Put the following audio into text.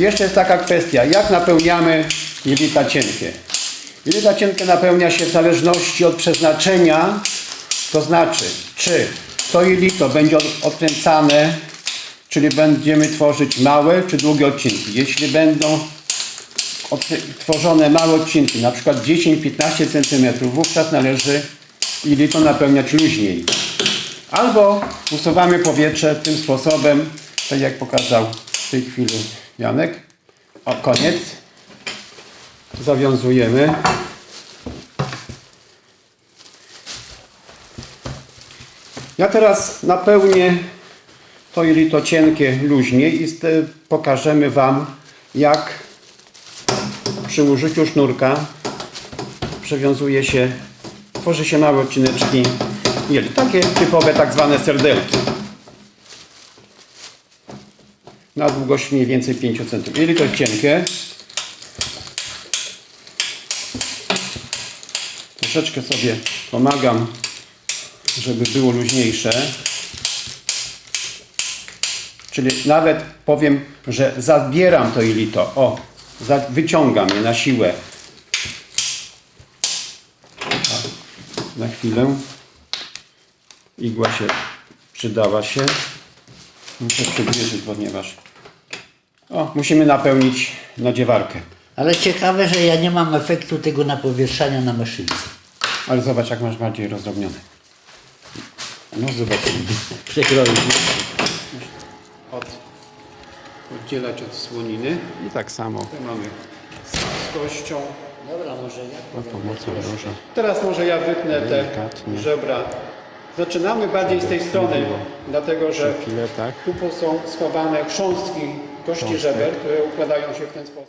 Jeszcze jest taka kwestia, jak napełniamy jelita cienkie. Jelita cienkie napełnia się w zależności od przeznaczenia, to znaczy, czy to jelito będzie od- odkręcane, czyli będziemy tworzyć małe czy długie odcinki. Jeśli będą tworzone małe odcinki, na przykład 10-15 cm, wówczas należy jelito napełniać luźniej. Albo usuwamy powietrze tym sposobem, tak jak pokazał w tej chwili Janek. O, koniec. Zawiązujemy. Ja teraz napełnię to jelito cienkie luźniej i pokażemy Wam jak przy użyciu sznurka przewiązuje się, tworzy się małe odcineczki jelit. Takie typowe tak zwane serdelki. Na długość mniej więcej 5 cm. Jelito jest cienkie. Troszeczkę sobie pomagam, żeby było luźniejsze. Czyli nawet powiem, że zabieram to jelito. O, wyciągam je na siłę. A, Na chwilę. Igła się przydała się. Muszę przybliżyć, ponieważ... O, musimy napełnić nadziewarkę. Ale ciekawe, że ja nie mam efektu tego napowietrzania na maszynce. Ale zobacz, jak masz bardziej rozdrobnione. No zobacz. Przekroić. Od, oddzielać od słoniny. I tak samo. Tu mamy z, z kością. Dobra, może ja. Pomocą. Teraz może ja wytnę te Delikatnie. żebra. Zaczynamy bardziej z tej strony, dlatego że tak? tu są schowane chrząstki kości żeber, które układają się w ten sposób.